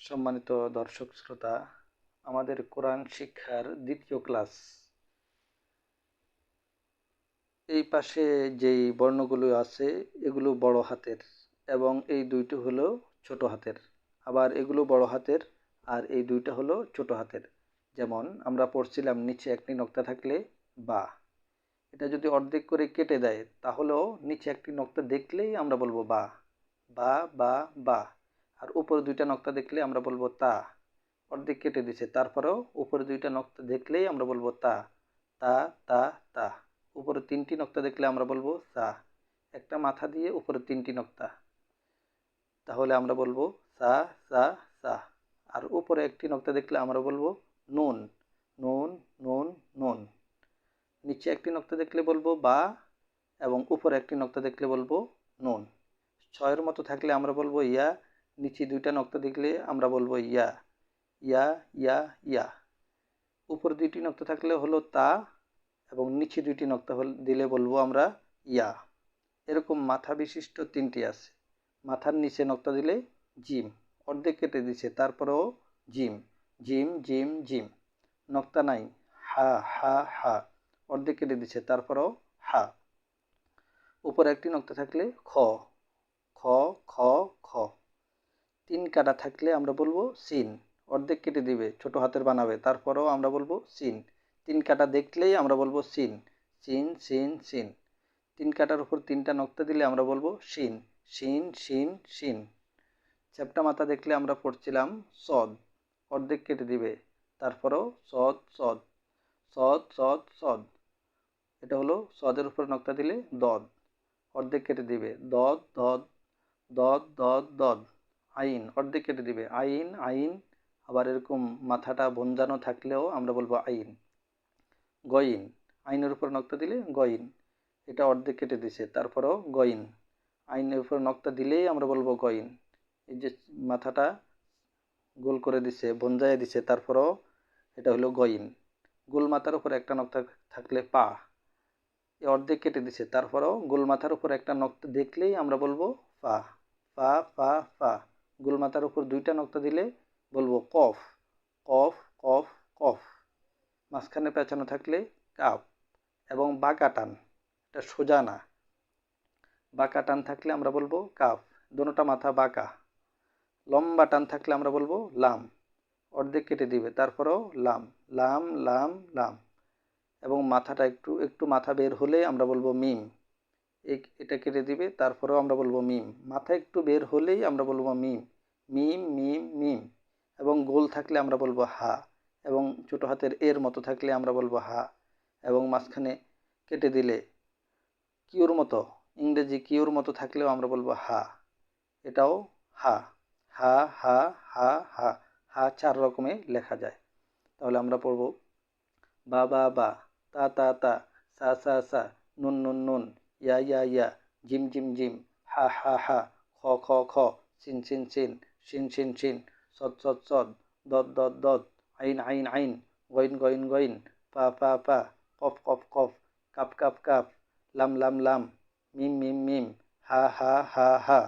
সম্মানিত দর্শক শ্রোতা, আমাদের কোরআন শিক্ষার দ্বিতীয় ক্লাস। এই পাশে যেই বর্ণগুলো আছে, এগুলো বড় হাতের এবং এই দুইটি হলো ছোট হাতের। আবার এগুলো বড় হাতের আর এই দুইটা হলো ছোট হাতের। যেমন আমরা পড়ছিলাম, নিচে একটি নক্তা থাকলে বা। এটা যদি অর্ধেক করে কেটে দেয়, তাহলেও নিচে একটি নক্তা দেখলেই আমরা বলব বা। বা বা বা। আর উপরে দুইটা নক্তা দেখলে আমরা বলব তা। অর্ধেক কেটে দিছে। তারপরেও উপরে দুইটা নক্তা দেখলেই আমরা বলব তা। তা তা তা। উপরে তিনটি নক্তা দেখলে আমরা বলব সা। একটা মাথা দিয়ে উপরে তিনটি নক্তা। তাহলে আমরা বলব সা সা সা। আর উপরে একটি নক্তা দেখলে আমরা বলব নুন। নুন নুন নুন। নিচে একটি নক্তা দেখলে বলব বা এবং উপরে একটি নক্তা দেখলে বলব নুন। ছয়ের মতো থাকলে আমরা বলব ইয়া নিচে দুইটা নক্তা দেখলে আমরা বলব ইয়া ইয়া ইয়া ইয়া। উপর দুইটি নক্তা থাকলে হলো তা এবং নিচে দুইটি নক্তা দিলে বলব আমরা ইয়া। এরকম মাথা বিশিষ্ট তিনটি আছে। মাথার নিচে নক্তা দিলে জিম, অর্ধেক কেটে দিছে, তারপরেও জিম জিম জিম জিম। নক্তা নাই, হা হা হা, অর্ধেক কেটে দিছে, তারপরেও হা। উপরে একটি নক্তা থাকলে খ খ খ খ। তিন কাটা থাকলে আমরা বলব সিন। অর্ধেক কেটে দিবে, ছোট হাতের বানাবে, তারপরেও আমরা বলব সিন। তিন কাটা দেখলেই আমরা বলব সিন। সিন সিন সিন। তিন কাটার উপর তিনটা নক্তা দিলে আমরা বলব শিন শিন শিন শিন চ্যাপটা মাথা দেখলে আমরা পড়ছিলাম সদ। অর্ধেক কেটে দিবে, তারপরেও সদ সদ। সদ সদ সদ। এটা হলো সদের উপর নক্তা দিলে দদ। অর্ধেক কেটে দিবে, দদ দদ। দদ দদ দদ। আইন, অর্ধেক কেটে দিবে। আইন আইন, আবার এরকম মাথাটা বঞ্জানো থাকলেও আমরা বলব আইন। গইন, আইনের উপর নক্তা দিলে গইন, এটা অর্ধেক কেটে দিছে, তারপরেও গইন। আইনের উপর নক্তা দিলেই আমরা বলব গইন। এই যে মাথাটা গোল করে দিছে বঞ্জায় দিছে, তারপরেও এটা হলো গইন। গোল মাথার উপর একটা নক্তা থাকলে পা, এ অর্ধেক কেটে দিছে, তারপরেও গোল মাথার উপর একটা নক্তা দেখলেই আমরা বলব পা পা পা ফা। গোল মাথার উপর দুইটা নক্তা দিলে বলব কফ কফ কফ কফ। মাঝখানে পেঁচানো থাকলে কাপ এবং বাঁকা টান, এটা সোজা না। বাঁকা টান থাকলে আমরা বলব কাপ দোনোটা মাথা বাঁকা। লম্বা টান থাকলে আমরা বলব লাম, অর্ধেক কেটে দিবে, তারপরেও লাম লাম লাম লাম। এবং মাথাটা একটু একটু মাথা বের হলে আমরা বলব মিম। এটা কেটে দিবে। তারপরেও আমরা বলব মিম। মাথা একটু বের হলেই আমরা বলব মিম। মিম মিম মিম। এবং গোল থাকলে আমরা বলব হা। এবং ছোটো হাতের এর মতো থাকলে আমরা বলব হা। এবং মাঝখানে কেটে দিলে কিউর মতো, ইংরেজি কিউর মতো থাকলেও আমরা বলব হা। এটাও হা। হা হা হা হা। হা চার রকমে লেখা যায়। তাহলে আমরা পড়ব বা বা বা। তা তা তা। সা সা সা। নুন নুন নুন। ইয়া ইয়া ইয়া জিম জিম জিম হা হা হা খ খ খ সিন সিন সিন সিন সিন সিন সদ সদ সদ দদ দদ দদ আইন আইন আইন গইন গইন গইন পা পা পা কফ কফ কফ কাপ কাপ কাপ লাম লাম লাম মিম মিম মিম হা হা হা হা